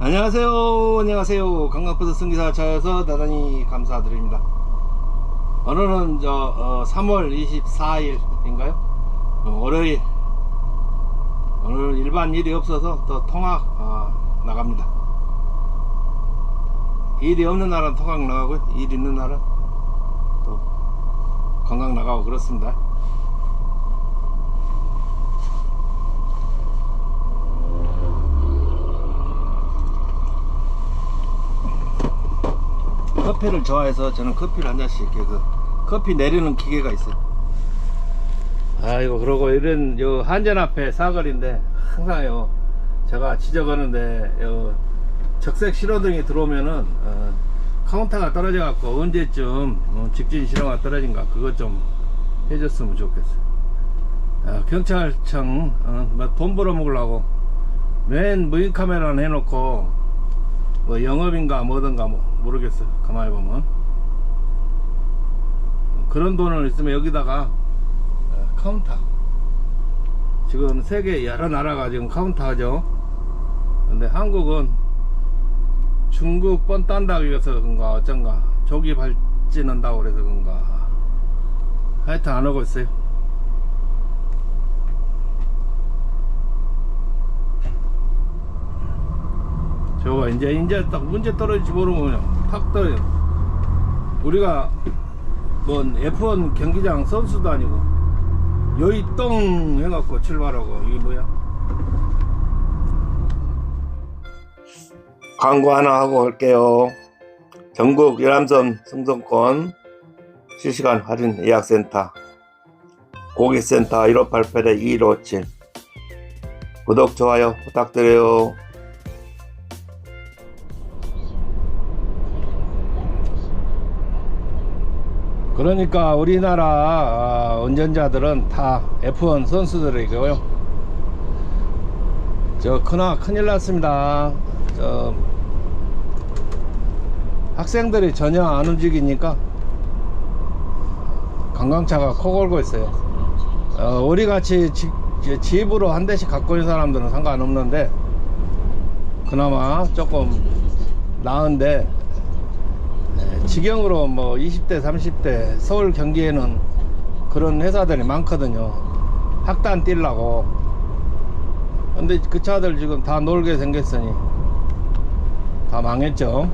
안녕하세요. 안녕하세요. 관광버스 승기사 차여서 대단히 감사드립니다. 오늘은 저 어, 3월 24일인가요? 어, 월요일. 오늘 일반 일이 없어서 또 통학 어, 나갑니다. 일이 없는 날은 통학 나가고요. 일 있는 날은 또 관광 나가고 그렇습니다. 커피를 좋아해서 저는 커피를 한 잔씩 이렇게 그 커피 내리는 기계가 있어요. 아이고 그러고 이런 요 한전 앞에 사거리인데 항상 요 제가 지적하는데 요 적색 신호등이 들어오면은 어, 카운터가 떨어져 갖고 언제쯤 어, 직진 신호가 떨어진가 그것 좀 해줬으면 좋겠어요. 아, 경찰청 어, 뭐돈 벌어 먹으려고 맨 무인 카메라는 해놓고 뭐 영업인가 뭐든가 뭐 모르겠어 가만히 보면. 그런 돈을 있으면 여기다가 어, 카운터. 지금 세계 여러 나라가 지금 카운터 하죠. 근데 한국은 중국 뻔 딴다고 해서 그런가 어쩐가 조기 발진한다고 그래서 그런가. 하여튼 안 오고 있어요 저거 이제 이제 딱 문제 떨어질지 모르면 탁 떨어져. 우리가 뭔 F1 경기장 선수도 아니고 여의 똥 해갖고 출발하고 이게 뭐야? 광고 하나 하고 올게요. 전국 유람선 승선권 실시간 할인 예약센터 고객센터 1588-2157 구독 좋아요 부탁드려요. 그러니까 우리나라 아, 운전자들은 다 F1 선수들이고요. 저 크나 큰일 났습니다. 저 학생들이 전혀 안 움직이니까 관광차가 코 골고 있어요. 어, 우리 같이 지, 지- 집으로 한 대씩 갖고 있는 사람들은 상관없는데 그나마 조금 나은데 네, 직영으로 뭐 20대 30대 서울 경기에는 그런 회사들이 많거든요. 학단 뛸라고. 근데 그 차들 지금 다 놀게 생겼으니 다 망했죠.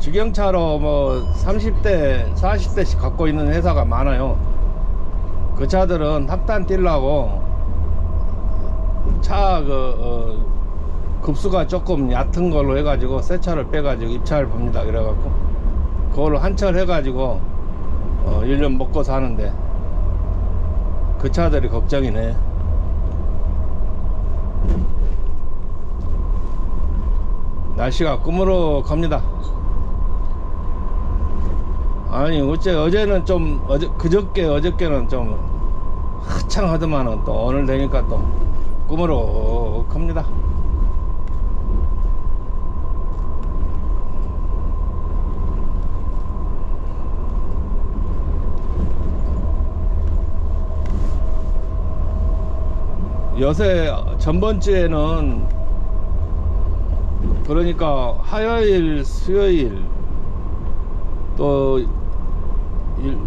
직영차로 뭐 30대 40대씩 갖고 있는 회사가 많아요 그 차들은 합단 뛰려고 차 그, 어, 급수가 조금 얕은 걸로 해가지고 새 차를 빼가지고 입차를 봅니다. 그래갖고 그걸로 한철 해가지고 어, 1년 먹고 사는데 그 차들이 걱정이네. 날씨가 꾸무러 갑니다. 아니 어째 어제는 좀 어제 그저께 어저께는 좀 한창 하더만은 또 오늘 되니까 또 꿈으로 갑니다. 요새 전번주에는 그러니까 화요일, 수요일 또 일-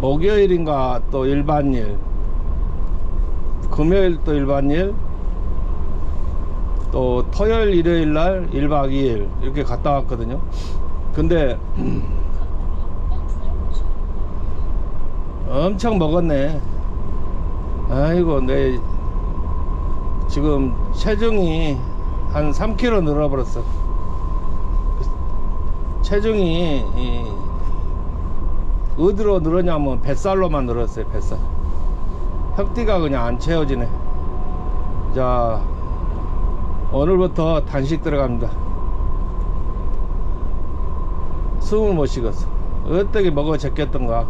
목요일인가 또 일반일 금요일 또 일반일 또 토요일 일요일 날 1박 2일 이렇게 갔다 왔거든요. 근데 엄청 먹었네. 아이고 내 지금 체중이 한 3kg 늘어버렸어. 체중이 이, 어디로 늘었냐면 뱃살로만 늘었어요 뱃살 혁띠가 그냥 안 채워지네. 자 오늘부터 단식 들어갑니다. 숨을 못 쉬겠어. 어떻게 먹어 제꼈던가.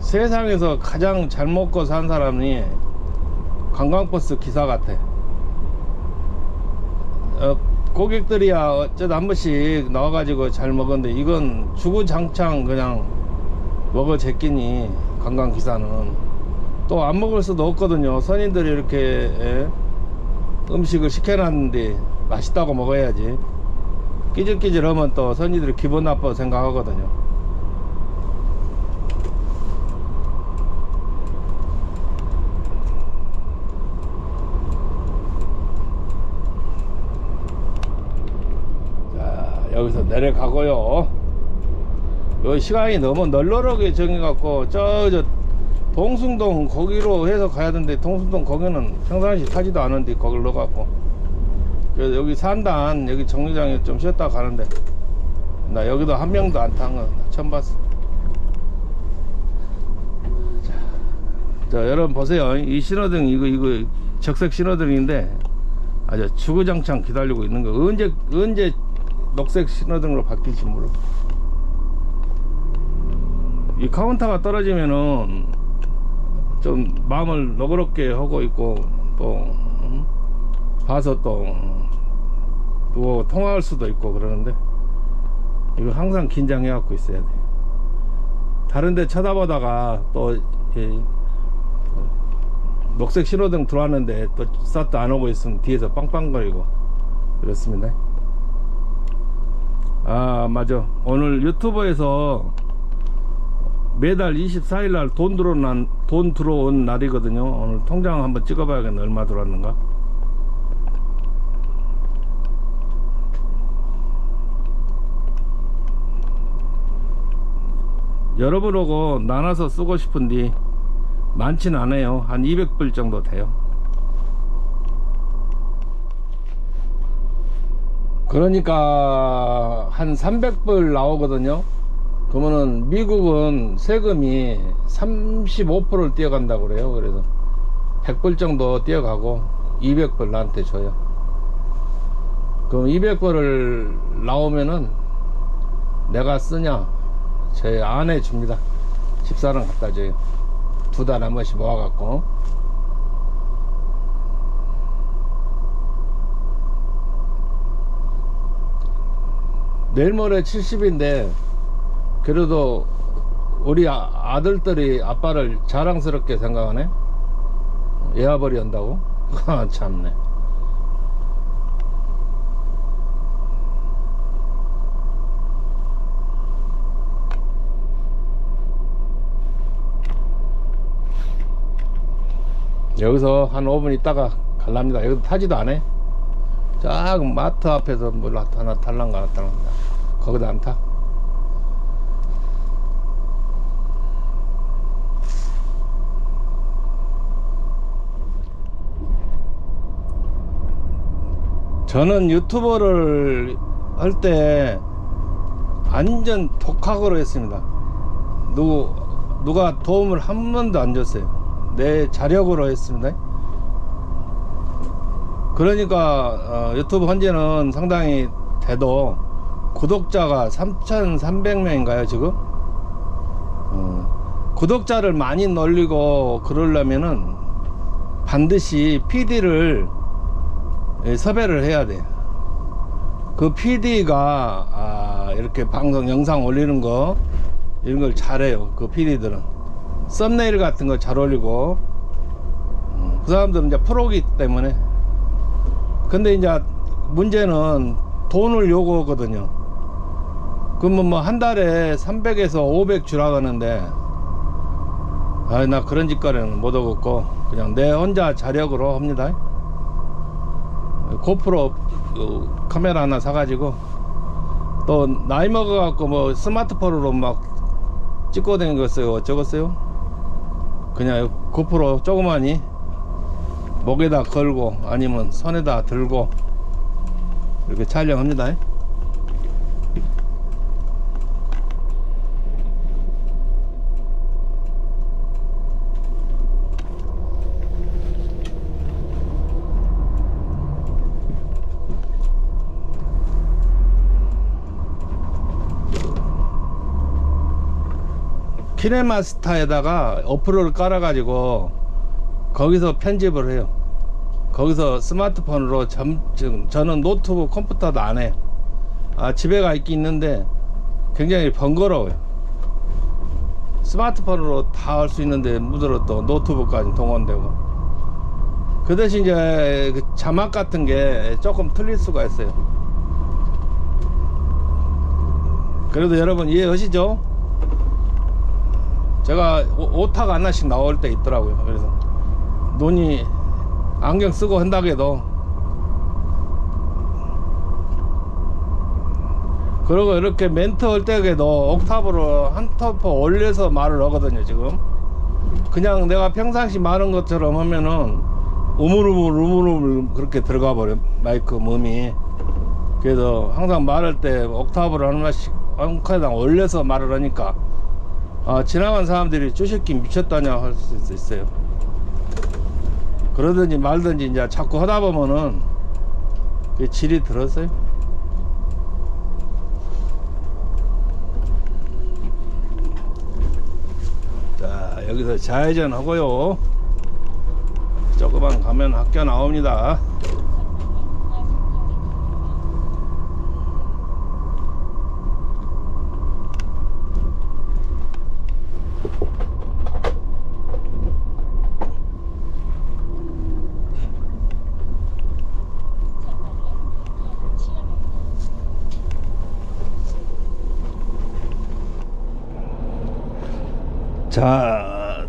세상에서 가장 잘 먹고 산 사람이 관광버스 기사 같아. 어, 고객들이야 어쩌다 한 번씩 나와가지고 잘 먹었는데 이건 주구장창 그냥 먹어 제끼니 관광기사는 또 안 먹을 수도 없거든요. 선인들이 이렇게 예, 음식을 시켜놨는데 맛있다고 먹어야지. 끼질끼질하면 또 선인들이 기분 나빠 생각하거든요. 자 여기서 내려가고요 여기 시간이 너무 널널하게 정해갖고 저 저 동숭동 거기로 해서 가야 되는데 동숭동 거기는 평상시 타지도 않은데 거길 넣어갖고. 그래서 여기 산단 여기 정류장에 좀 쉬었다 가는데 나 여기도 한 명도 안 탄 거 처음 봤어. 자, 자 여러분 보세요. 이 신호등 이거 이거 적색 신호등인데 아주 주구장창 기다리고 있는 거. 언제 언제 녹색 신호등으로 바뀔지 모르고 이 카운터가 떨어지면은 좀 마음을 너그럽게 하고 있고 또 음, 봐서 또 누구 통화할 수도 있고 그러는데 이거 항상 긴장해 갖고 있어야 돼. 다른데 쳐다보다가 또 이, 녹색 신호등 들어왔는데 또 스타트 안 오고 있으면 뒤에서 빵빵거리고 그렇습니다. 아 맞아. 오늘 유튜브에서 매달 24일 날 돈 들어온 날- 돈 들어온 날이거든요. 오늘 통장 한번 찍어봐야겠네. 얼마 들어왔는가? 여러분하고 나눠서 쓰고 싶은데 많지는 않아요. 한 200불 정도 돼요. 그러니까 한 300불 나오거든요 그러면은 미국은 세금이 35%를 뛰어간다고 그래요. 그래서 100불 정도 뛰어가고 200불 나한테 줘요. 그럼 200불을 나오면은 내가 쓰냐? 제 아내 줍니다. 집사람 갖다 줘요. 두 달 한 번씩 모아갖고. 내일 모레 70인데 그래도 우리 아- 아들들이 아빠를 자랑스럽게 생각하네 애아버리 한다고 아, 참네 여기서 한 5분 있다가 갈랍니다. 여기도 타지도 않아. 작은 마트 앞에서 뭘 하나 탈란가 나타납니다. 거기도 안 타. 저는 유튜버를 할 때 완전 독학으로 했습니다. 누구 누가 도움을 한 번도 안 줬어요. 내 자력으로 했습니다. 그러니까 어, 유튜브 현재는 상당히 돼도 구독자가 3,300명인가요 지금? 어, 구독자를 많이 늘리고 그러려면은 반드시 PD를 섭외를 해야 돼. 그 PD가 아, 이렇게 방송 영상 올리는 거 이런 걸 잘해요. 그 PD들은 썸네일 같은 거 잘 올리고 음, 그 사람들은 이제 프로기 때문에 근데 이제 문제는 돈을 요구하거든요. 그러면 뭐 한 달에 300에서 500 주라 하는데 아, 나 그런 짓거리는 못 하겠고 그냥 내 혼자 자력으로 합니다. 고프로 그 카메라 하나 사가지고 또 나이 먹어갖고 뭐 스마트폰으로 막 찍고 다니겠어요. 어쩌겠어요? 그냥 고프로 조그마니 목에다 걸고 아니면 손에다 들고 이렇게 촬영합니다 키네마스타에다가 어플을 깔아가지고 거기서 편집을 해요. 거기서 스마트폰으로 점, 지금 저는 노트북 컴퓨터도 안 해. 아, 집에 가 있긴 있는데 굉장히 번거로워요. 스마트폰으로 다 할 수 있는데 무드로 또 노트북까지 동원되고. 그 대신 이제 그 자막 같은 게 조금 틀릴 수가 있어요. 그래도 여러분 이해하시죠? 제가 오- 오타가 하나씩 나올 때 있더라고요. 그래서 눈이 안경 쓰고 한다고 해도 그리고 이렇게 멘트 할 때에도 옥탑으로 한 터프 올려서 말을 하거든요 지금 그냥 내가 평상시 말한 것처럼 하면은 우물우물 우물우물 그렇게 들어가 버려 마이크 몸이 그래서 항상 말할 때한 마씩 한 칸당 올려서 말을 하니까 아, 지나간 사람들이 쪼새끼 미쳤다냐 할 수 있어요 그러든지 말든지 이제 자꾸 하다 보면은 그 질이 들었어요. 자, 여기서 좌회전 하고요. 조금만 가면 학교 나옵니다. 자,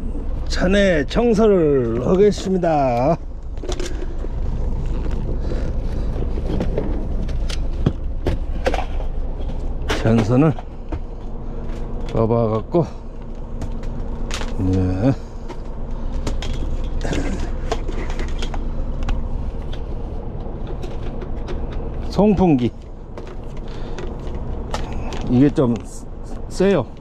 차내 청소를 하겠습니다. 전선을 뽑아갖고, 네. 송풍기. 이게 좀 세요.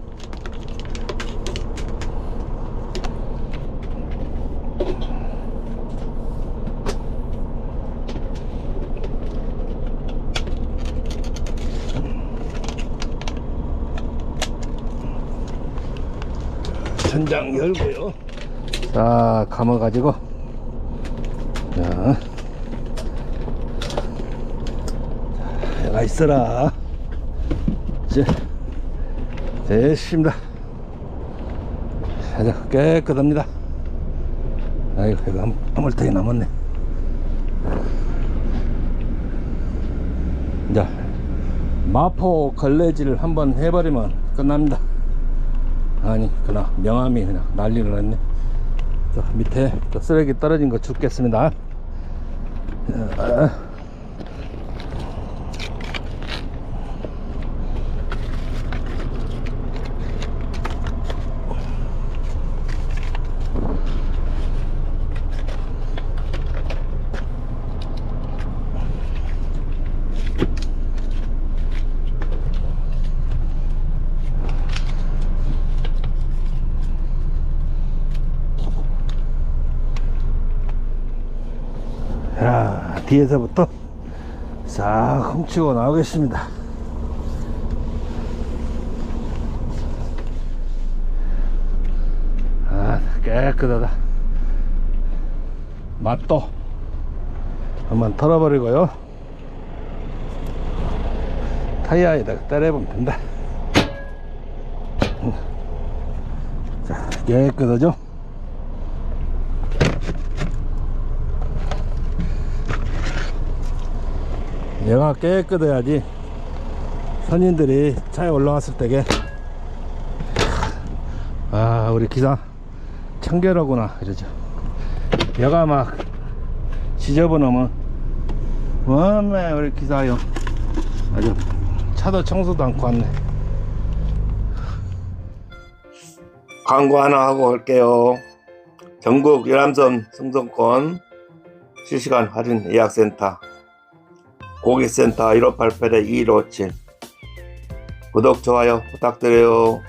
천장 열고요. 자, 감아 가지고. 자. 자, 가 있어라. 이제, 됐습니다. 자, 깨끗합니다. 아이고, 이거 한- 아물턱이 남았네. 자, 마포 걸레질 한번 해버리면 끝납니다. 아니 그나 명함이 그냥 난리를 저 밑에 또 쓰레기 떨어진 거 줍겠습니다 아. 자 뒤에서부터 싹 훔치고 나오겠습니다. 아 깨끗하다. 맛도 한번 털어버리고요. 타이어에다가 때려보면 된다. 자 깨끗하죠 얘가 깨끗해야지 선인들이 차에 올라왔을 때게. 아 우리 기사 청결하구나 이러죠. 얘가 막 지저분하면 워메 우리 기사요. 아주 차도 청소도 않고 왔네. 광고 하나 하고 올게요. 전국 유람선 승선권 실시간 할인 예약센터 고객센터 1588-2157 구독, 좋아요 부탁드려요.